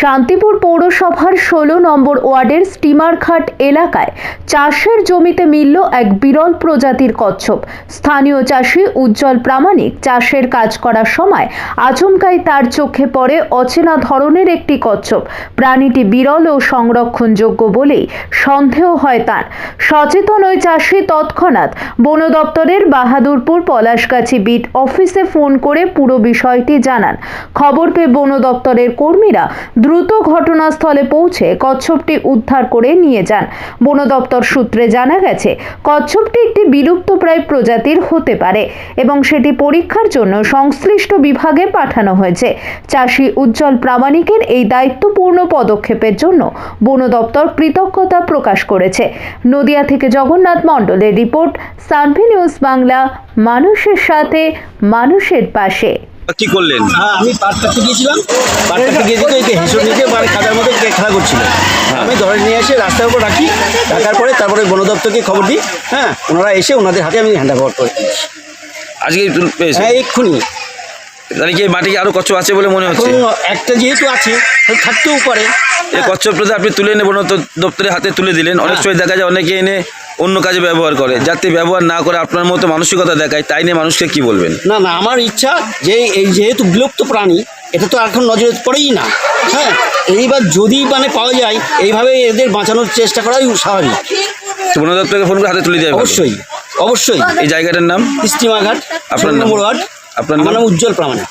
শান্তিপুর পৌরসভার ষোলো নম্বর ওয়ার্ডের স্টিমারঘাট এলাকায় চাষের জমিতে মিলল এক বিরল প্রজাতির কচ্ছপ। স্থানীয় চাষি উজ্জ্বল প্রামাণিক চাষের কাজ করার সময় আচমকাই তার চোখে পড়ে অচেনা ধরনের একটি কচ্ছপ। প্রাণীটি বিরল ও সংরক্ষণযোগ্য বলেই সন্দেহ হয় তার। সচেতন ওই চাষি তৎক্ষণাৎ বন দপ্তরের বাহাদুরপুর পলাশগাছি বিট অফিসে ফোন করে পুরো বিষয়টি জানান। খবর পেয়ে বন দপ্তরের কর্মীরা দ্রুত ঘটনাস্থলে পৌঁছে কচ্ছপটি উদ্ধার করে নিয়ে যান। বন দপ্তর সূত্রে জানা গেছে, কচ্ছপটি একটি বিলুপ্তপ্রায় প্রজাতির হতে পারে এবং সেটি পরীক্ষার জন্য সংশ্লিষ্ট বিভাগে পাঠানো হয়েছে। চাষি উজ্জ্বল প্রামাণিকের এই দায়িত্বপূর্ণ পদক্ষেপের জন্য বন দপ্তর কৃতজ্ঞতা প্রকাশ করেছে। নদিয়া থেকে জগন্নাথ মণ্ডলের রিপোর্ট, সানভি নিউজ বাংলা, মানুষের সাথে, মানুষের পাশে। কি করলেন? হ্যাঁ আমি পাট কাটতে গিয়েছিলাম পাট কাটতে গিয়ে দেখি একে হেসে নিচে মানে খাতার মধ্যে খেলা করছিল। আমি ধরে নিয়ে এসে রাস্তার উপর রাখি রাখার পরে তারপরে বন দপ্তরকে খবর দিই। হ্যাঁ ওনারা এসে ওনাদের হাতে আমি হ্যান্ড করে আজকে তুল- হ্যাঁ এক্ষুনি। তাহলে কি এই আরও কচ্ছপ আছে বলে মনে হচ্ছে? একটা যেহেতু আছে থাকতেও পারে। এই কচ্ছপটা আপনি তুলে এনে বন দপ্তর- দপ্তরের হাতে তুলে দিলেন। অনেক হ্যাঁ। সময় দেখা যায় অনেকে এনে অন্য কাজে ব্যবহার করে। যাতে ব্যবহার না করে আপনার মতো মানসিকতা দেখায় তাই নিয়ে মানুষকে কি বলবেন? না না আমার ইচ্ছা যে এই যেহেতু বিলুপ্ত প্রাণী এটা তো এখন নজরে পড়েই না। হ্যাঁ এইবার যদি মানে পাওয়া যায় এইভাবে এদের বাঁচানোর চেষ্টা করাই স্বাভাবিক। তো বন দপ্তরকে ফোন করে হাতে তুলে দেবে অবশ্যই অবশ্যই। এই জায়গাটার নাম? স্টিমাঘাট আপনার নাম? নম্বর ওয়ার্ড আপনার আমার নাম? উজ্জ্বল প্রামাণিক